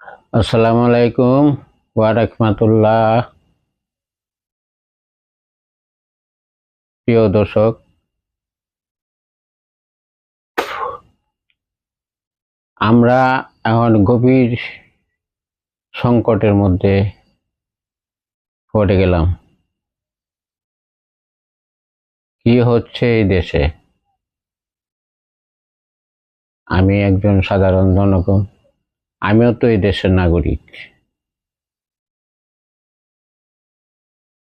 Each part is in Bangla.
আসসালামু আলাইকুম রাহমাতুল্লাহ প্রিয় দর্শক, আমরা এখন গভীর সংকটের মধ্যে পড়ে গেলাম। কি হচ্ছে এই দেশে? আমি একজন সাধারণ জনগণ আমিও তো এই দেশের নাগরিক।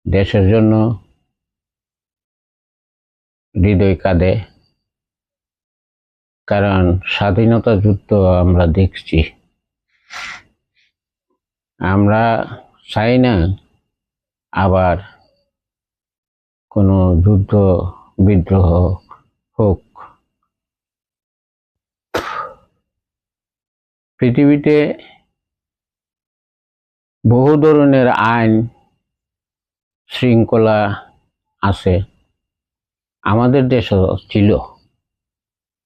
দেশের জন্য হৃদয় কাঁদে। কারণ স্বাধীনতা যুদ্ধ আমরা দেখছি। আমরা চাই না আবার কোনো যুদ্ধ বিদ্রোহ হোক। পৃথিবীতে বহু ধরনের আইন শৃঙ্খলা আছে। আমাদের দেশও ছিল।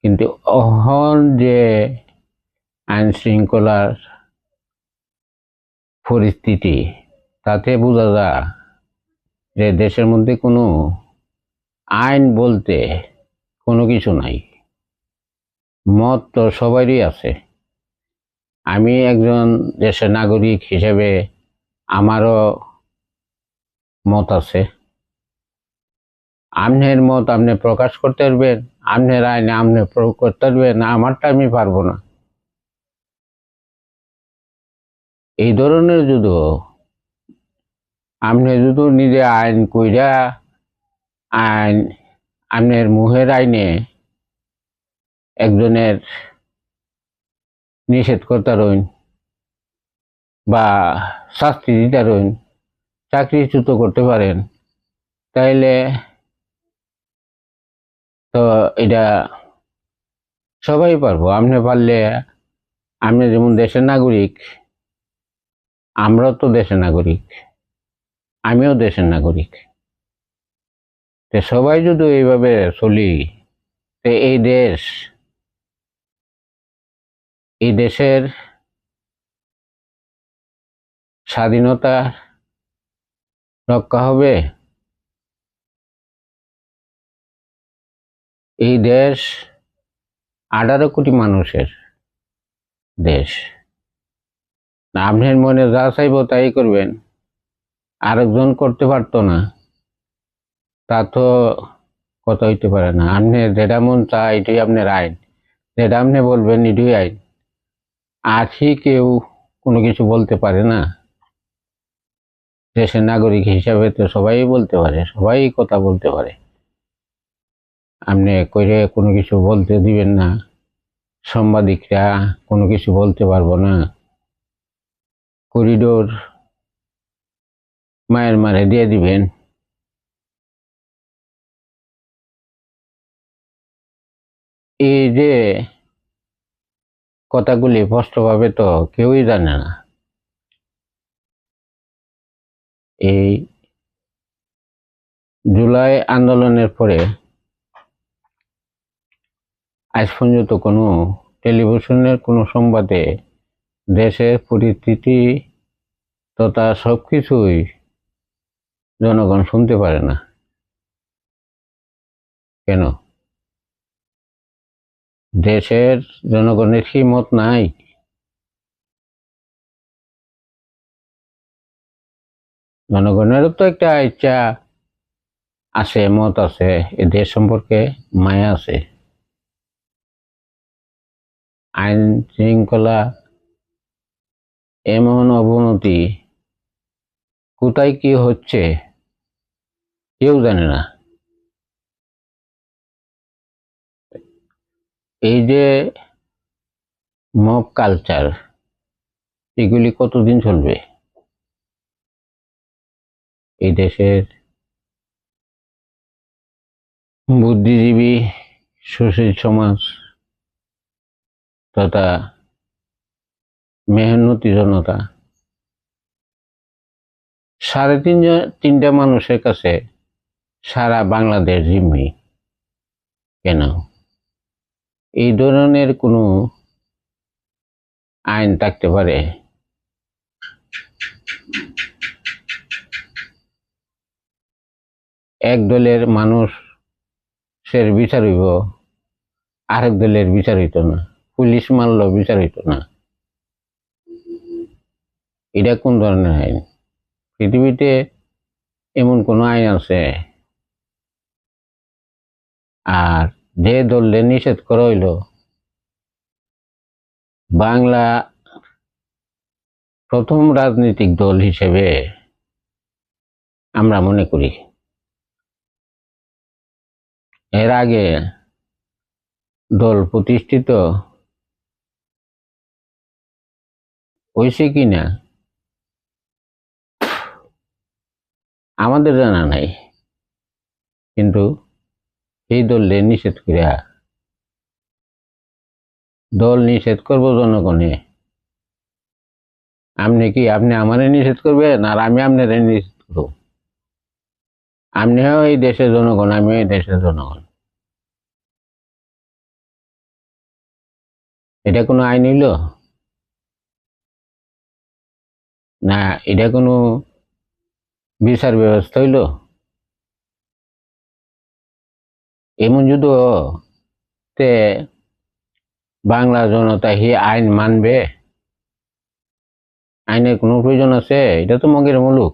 কিন্তু অহন যে আইন শৃঙ্খলার পরিস্থিতি, তাতে বোঝা যায় যে দেশের মধ্যে কোনো আইন বলতে কোনো কিছু নাই। মত তো সবারই আছে। আমি একজন দেশের নাগরিক হিসেবে আমারও মত আছে। আমনের মত আপনি প্রকাশ করতে পারবেন, আমনের আইনে আপনি প্রয়োগ করতে পারবেন, আমারটা আমি পারব না। এই ধরনের যদি আপনি যদি নিজে আইন কইরা, আইন আপনার মুহের আইনে একজনের নিষেধ করতে রইন বা শাস্তি দিতে রইন চাকরিচ্যুত করতে পারেন, তাইলে তো এটা সবাই পারব। আপনি পারলে, আপনি যেমন দেশের নাগরিক, আমরাও তো দেশের নাগরিক, আমিও দেশের নাগরিক। তো সবাই যদি এইভাবে চলি, তো এই দেশ এই দেশের স্বাধীনতা রক্ষা হবে? এই দেশ আঠারো কোটি মানুষের দেশ। আপনার মনে যা চাইব তাই করবেন। আরেকজন করতে পারতো না। তা তো কথা হইতে পারে না। আপনি যেটা মন চায়, এটাই আপনার আইন। যেটা আপনি বলবেন, এটাই আইন। আছি, কেউ কোনো কিছু বলতে পারে না। দেশের নাগরিক হিসাবে তো সবাই বলতে পারে, সবাই কথা বলতে পারে। আপনি কইরে কোনো কিছু বলতে দিবেন না। সাংবাদিকরা কোনো কিছু বলতে পারব না। করিডোর মায়ের মারে দিয়ে দিবেন। এই যে কথাগুলি স্পষ্টভাবে তো কেউই জানে না। এই জুলাই আন্দোলনের পরে আজ পর্যন্ত কোনো টেলিভিশনের, কোনো সংবাদে দেশের পরিস্থিতি তথা সব কিছুই জনগণ শুনতে পারে না। কেন? দেশের জনগণের কি মত নাই। জনগণেরও তো একটা ইচ্ছা আছে, মত আছে, এ দেশ সম্পর্কে মায়া আছে। আইন শৃঙ্খলা এমন অবনতি, কোথায় কি হচ্ছে, কেউ জানে না। এই যে মব কালচার এগুলি কতদিন চলবে? এই দেশের বুদ্ধিজীবী, সুশীল সমাজ তথা মেহনতি জনতা, সাড়ে তিন তিনটা মানুষের কাছে সারা বাংলাদেশ জিম্মি। কেন? এই ধরনের কোনো আইন থাকতে পারে? এক দলের মানুষের বিচার হইব, আরেক দলের বিচার হইত না। পুলিশ মারল বিচার হইত না। এটা কোন ধরনের আইন? পৃথিবীতে এমন কোনো আইন আছে? আর যে দলের নিষেধ করা বাংলা প্রথম রাজনৈতিক দল হিসেবে আমরা মনে করি। এর আগে দল প্রতিষ্ঠিত হয়েছে কি না আমাদের জানা নাই। কিন্তু এই দলে নিষেধ করিয়া দল নিষেধ করব জনগণে। আপনি কি, আপনি আমারে নিষেধ করবেন আর আমি আপনারে নিষেধ করব? আপনিও এই দেশের জনগণ আমিও এই দেশের জনগণ। এটা কোনো আইন হইল? না, এটা কোনো বিচার ব্যবস্থা হইল? এমন যদি তে বাংলা জনতা হি আইন মানবে। আইনের কোনো প্রয়োজন আছে? এটা তো মগের মুলুক।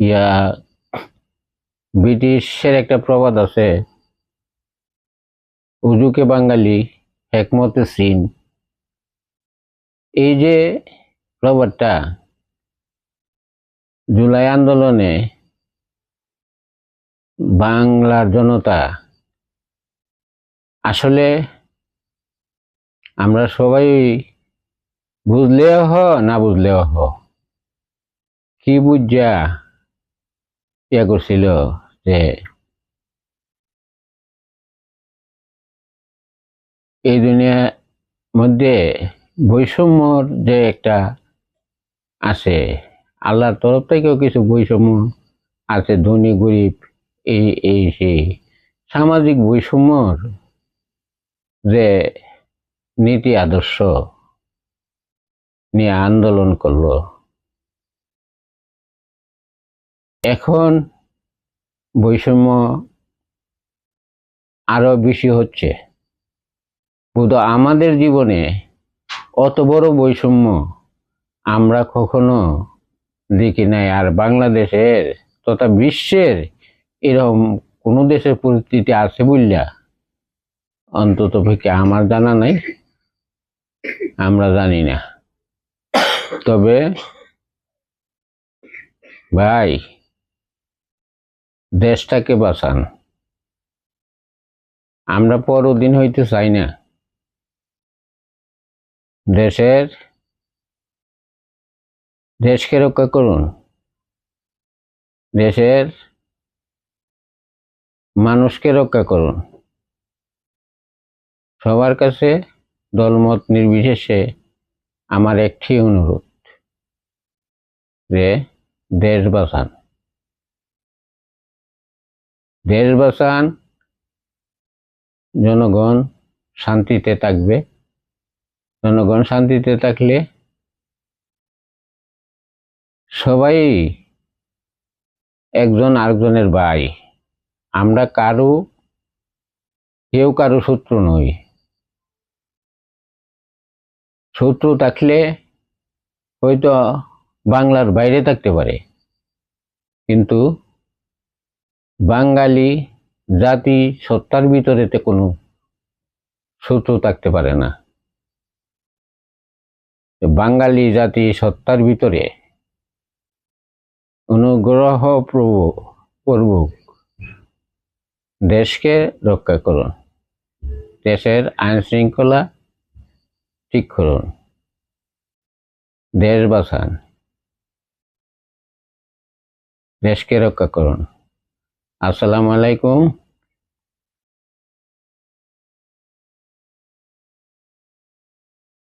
ইয়া, ব্রিটিশের একটা প্রবাদ আছে। উজুকে বাঙালি, হেকমতে সিন এই যে প্রবাদটা জুলাই আন্দোলনে বাংলার জনতা, আসলে আমরা সবাই বুঝলেও হ, না বুঝলেও হ, কি বুঝা ইয়া করছিল যে এই দুনিয়ার মধ্যে বৈষম্যর যে একটা আছে আল্লাহর তরফ থেকেও কিছু বৈষম্য আছে, ধনী, গরিব, এই এই, সেই। সামাজিক বৈষম্যর যে নীতি আদর্শ নিয়ে আন্দোলন করল, এখন বৈষম্য আরও বেশি হচ্ছে। বুধ, আমাদের জীবনে অত বড় বৈষম্য আমরা কখনো দেখি নাই আর বাংলাদেশের তথা বিশ্বের এরকম কোনো দেশের পরিস্থিতি আছে বললা অন্তত পক্ষে আমার জানা নাই, আমরা জানি না। তবে ভাই, দেশটাকে বাঁচান। আমরা পরদিন হইতে চাই না। দেশের দেশকে রক্ষা করুন। দেশের মানুষকে রক্ষা করুন। সবার কাছে দলমত নির্বিশেষে আমার একটি অনুরোধ যে দেশ বাঁচান। দেশ বাঁচান, জনগণ শান্তিতে থাকবে। জনগণ শান্তিতে থাকলে সবাই একজন আরেকজনের ভাই। আমরা কারও, কেউ কারও শত্রু নই। শত্রু থাকলে হয়তো বাংলার বাইরে থাকতে পারে। কিন্তু বাঙালি জাতি সত্তার ভিতরেতে কোনো শত্রু থাকতে পারে না। বাঙালি জাতি সত্তার ভিতরে অনুগ্রহ প্রভু প্রভুক দেশকে রক্ষা করুন। দেশের আইন শৃঙ্খলা ঠিক করুন। দেশ বাঁচান। দেশকে রক্ষা করুন। আসসালামু আলাইকুম।